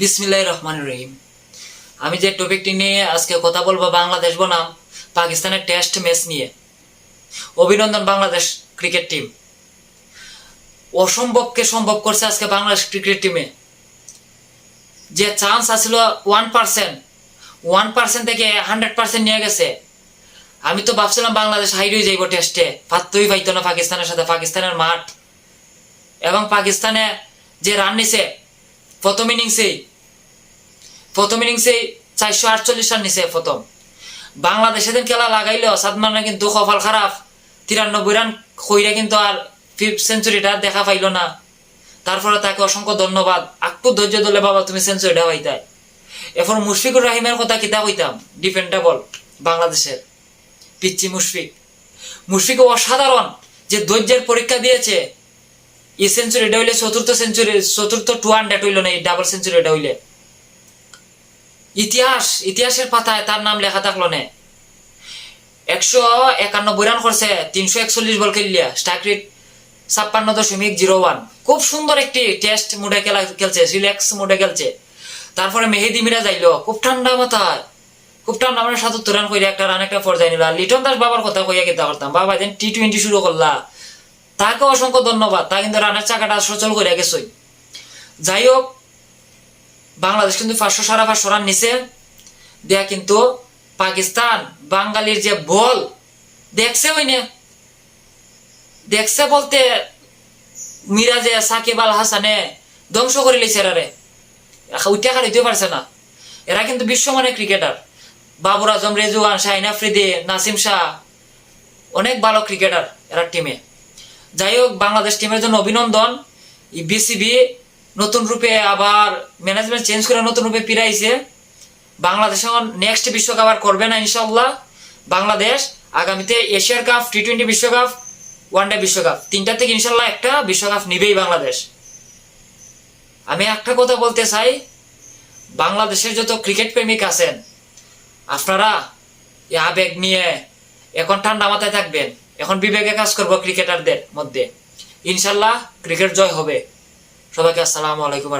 বিসমিল্লাহ রহমান রহিম। আমি যে টপিকটি নিয়ে আজকে কথা বলব বাংলাদেশ বনাম, পাকিস্তানের টেস্ট ম্যাচ নিয়ে। অভিনন্দন বাংলাদেশ ক্রিকেট টিম অসম্ভবকে সম্ভব করছে আজকে বাংলাদেশ ক্রিকেট টিমে যে চান্স আছিল ওয়ান পার্সেন্ট ওয়ান পার্সেন্ট থেকে হান্ড্রেড পার্সেন্ট নিয়ে গেছে। আমি তো ভাবছিলাম বাংলাদেশ হাইরেই যাইব টেস্টে পাত্তই পাইতো না পাকিস্তানের সাথে, পাকিস্তানের মাঠ। এবং পাকিস্তানে যে রান নিছে প্রথম ইনিংসেই প্রথম ইনিংসেই চারশো আটচল্লিশ রান নিছে প্রথম। বাংলাদেশ খেলা লাগাইলেও সাদমানের কিন্তু কপাল খারাপ। তিরানব্বই রান কইরা কিন্তু আর ফিফথ সেঞ্চুরিটা দেখা পাইল না। তারপরে তাকে অসংখ্য ধন্যবাদ। আকটু ধৈর্য দলে বাবা তুমি সেঞ্চুরিটা হইতাই এখন মুশফিকুর রাহিমের কথা কিতা কইতাম? ডিফেন্ডেবল বাংলাদেশের। পিচ্ছি মুশফিক। মুশফিক অসাধারণ যে ধৈর্যের পরীক্ষা দিয়েছে। সেঞ্চুরিটা হইলে চতুর্থ সেঞ্চুরি চতুর্থ টু হান্ড্রেড হইল না, এই ডাবল হইলে। ইতিহাস, ইতিহাসের পাতায় তার নাম লেখা থাকল না। একশো একানব্বই রান করছে, তিনশো একচল্লিশ বল ছাপ্পান্ন দশমিক জিরো ওয়ান খুব সুন্দর একটি টেস্ট মোডে খেলা, খেলছে রিল্যাক্স মোডে খেলছে। তারপরে মেহেদি মিরা যাইলো খুব ঠান্ডা মাথায়। খুব ঠান্ডা মানে সাতাত্তর রান কইরা একটা রান একটা পর্যায়ে নিল। লিটন দাস বাবার কথা কইয়া করতাম, বাবা যেন টি টোয়েন্টি শুরু করলা। তাকে অসংখ্য ধন্যবাদ। তা কিন্তু রানের চাকাটা সচল করে গেছই। যাই হোক বাংলাদেশ কিন্তু পাঁচশো সাড়ে পাঁচশো রান নিছে। দেয়া কিন্তু পাকিস্তান, বাঙালির যে বল, দেখছে ওই দেখছে বলতে মিরাজে সাকিব আল হাসানে ধ্বংস করে লিছে এরারে। উঠে খালিতে পারছে না। এরা কিন্তু বিশ্বমানের ক্রিকেটার। বাবর আজম রেজুয়ান শাহিন আফ্রিদি, নাসিম শাহ, অনেক ভালো ক্রিকেটার এরা টিমে যাই হোক, বাংলাদেশ টিমের জন্য অভিনন্দন। বিসিবি নতুন রূপে আবার ম্যানেজমেন্ট চেঞ্জ করে নতুন রূপে ফিরাইছে। বাংলাদেশ এখন নেক্সট বিশ্বকাপ আর করবে না ইনশাল্লাহ বাংলাদেশ আগামীতে এশিয়ার কাপ টি টোয়েন্টি বিশ্বকাপ ওয়ানডে বিশ্বকাপ। তিনটা থেকে ইনশাল্লাহ একটা বিশ্বকাপ নিবেই বাংলাদেশ। আমি একটা কথা বলতে চাই, বাংলাদেশের যত ক্রিকেট প্রেমিক আছেন, আপনারা আবেগ নিয়ে এখন ঠান্ডা মাথায় থাকবেন। এখন বিবেকে কাজ করব ক্রিকেটারদের মধ্যে। ইনশাল্লাহ ক্রিকেট জয় হবে। সবাইকে আসসালামু আলাইকুম